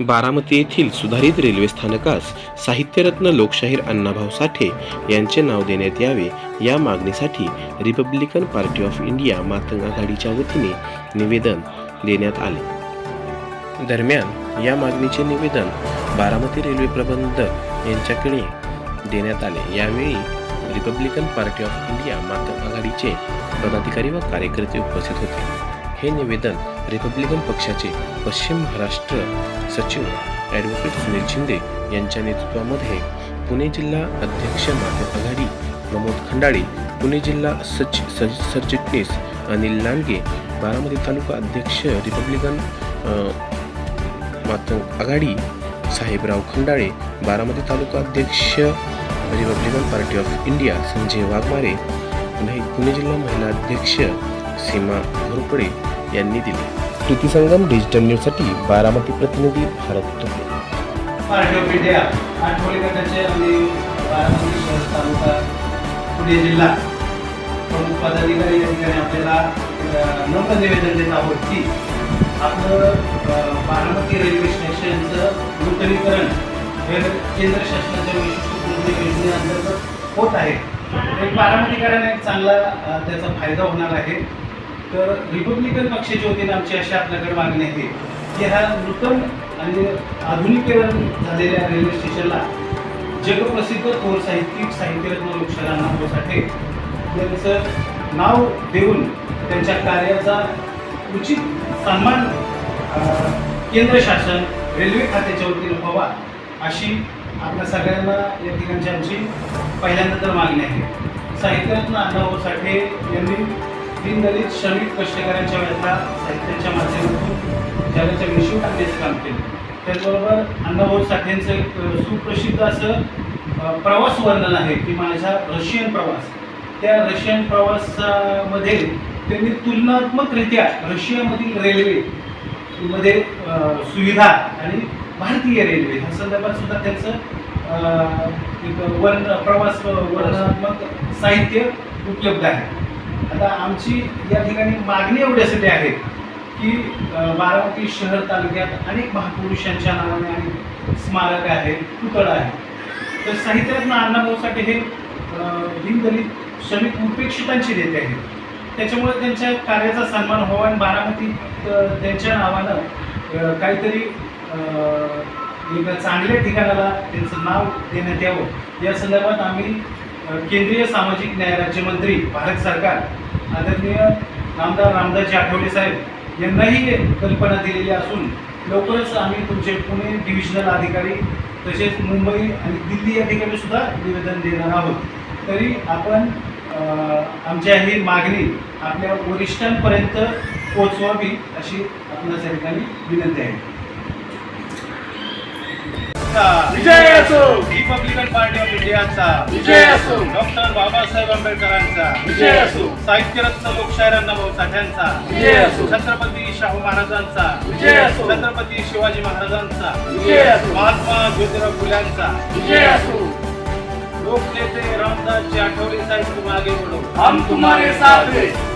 बारामती येथील सुधारित रेल्वे स्थानकास साहित्यरत्न लोकशाहीर अण्णाभाऊ साठे यांचे नाव देण्यात यावे या मागणीसाठी Republican Party of India Matang आघाडीच्या वतीने निवेदन देण्यात आले. दरम्यान या मागणीचे निवेदन बारामती रेल्वे प्रबंधक यांच्याकडे देण्यात आले. यावेळी Republican Party of India Matang आघाडीचे पदाधिकारी व कार्यकर्ते उपस्थित होते. हे निवेदन रिपब्लिकन पक्षाचे पश्चिम महाराष्ट्र सचिव ॲडव्होकेट सुनील शिंदे यांच्या नेतृत्वामध्ये पुणे जिल्हा अध्यक्ष माधव आघाडी प्रमोद खंडाळे पुणे जिल्हा सच सच सरचिटणीस अनिल लांडगे बारामती तालुका अध्यक्ष रिपब्लिकन मातंग आघाडी साहेबराव खंडाळे बारामती तालुका अध्यक्ष Republican Party of India Sanjay Waghmare Pune Pune जिल्हा महिला अध्यक्ष सीमा घोरपडे यांनी दिले. प्रीतीसंगम डिजिटल न्यूजसाठी बारामती प्रतिनिधी भारत तुपे. आठवले गटाचे आणि बारामती शहर तालुका पुणे जिल्हा प्रमुख पदाधिकारी या ठिकाणी आपल्याला नम्र निवेदन देत आहोत की आपलं बारामती रेल्वे स्टेशनचं नूतनीकरण हे केंद्र शासनाच्या विशिष्ट योजनेअंतर्गत होत आहे. एक बारामतीकरांना एक चांगला त्याचा फायदा होणार आहे. तर रिपब्लिकन पक्षाच्या वतीने आमची अशी आपल्याकडे मागणी आहे की ह्या नूतन आणि आधुनिकीकरण झालेल्या रेल्वे स्टेशनला जगप्रसिद्ध थोर साहित्यिक साहित्यरत्न लोकशाला अण्णाभाऊ साठे यांचं नाव देऊन त्यांच्या कार्याचा उचित सन्मान केंद्र शासन रेल्वे खात्याच्या वतीनं व्हावा अशी आपल्या सगळ्यांना या ठिकाणची आमची पहिल्यांदा तर मागणी आहे. साहित्यरत्न अण्णाभाऊ साठे यांनी दीनदलित श्रमिक कष्टकऱ्यांच्या व्यथा साहित्याच्या माध्यमातून जगाच्या विषयी टाकण्याचं काम केलं. त्याचबरोबर अण्णाभाऊ साठेंचं एक सुप्रसिद्ध असं प्रवास वर्णन आहे की माझा रशियन प्रवास. त्या रशियन प्रवासामध्ये त्यांनी तुलनात्मकरित्या रशियामधील रेल्वे मध्ये सुविधा आणि भारतीय रेल्वे ह्या संदर्भात सुद्धा त्यांचं एक वर्ण प्रवास वर्णनात्मक साहित्य उपलब्ध आहे. आता आमची या ठिकाणी मागणी एवढ्यासाठी आहे की बारामती शहर तालुक्यात अनेक महापुरुषांच्या नावाने आणि स्मारक आहे पुतळा आहे. तर साहित्यरत्न अण्णाभाऊ साठे हे दिनदलित श्रमिक उपेक्षितांची नेते आहेत. त्याच्यामुळे त्यांच्या कार्याचा सन्मान व्हावा आणि बारामती त्यांच्या नावानं काहीतरी एका चांगल्या ठिकाणाला त्यांचं नाव देण्यात यावं. या संदर्भात आम्ही केंद्रीय सामाजिक न्याय राज्यमंत्री भारत सरकार आदरणीय नामदार रामदासजी आठवले साहेब यांनाही कल्पना दिलेली असून लवकरच आम्ही तुमचे पुणे डिव्हिजनल अधिकारी तसेच मुंबई आणि दिल्ली या ठिकाणी सुद्धा निवेदन देणार आहोत. तरी आपण आमच्या ही मागणी आपल्या वरिष्ठांपर्यंत पोचवावी अशी आपणास या ठिकाणी विनंती आहे. विजय असो. रिपब्लिकन पार्टी ऑफ इंडियाचा विजय असो. डॉक्टर बाबासाहेब आंबेडकरांचा विजय असो. साहित्यरत्न लोकशाहीर अण्णाभाऊ साठ्यांचा विजय असो. छत्रपती शाहू महाराजांचा विजय असो. छत्रपती शिवाजी महाराजांचा विजय असो. महात्मा ज्योतिराव फुल्यांचा. विजय असो. लोकनेते रामदासजी आठवले साहेब तुम आगे बढ़ो हम तुम्हारे साथ हैं.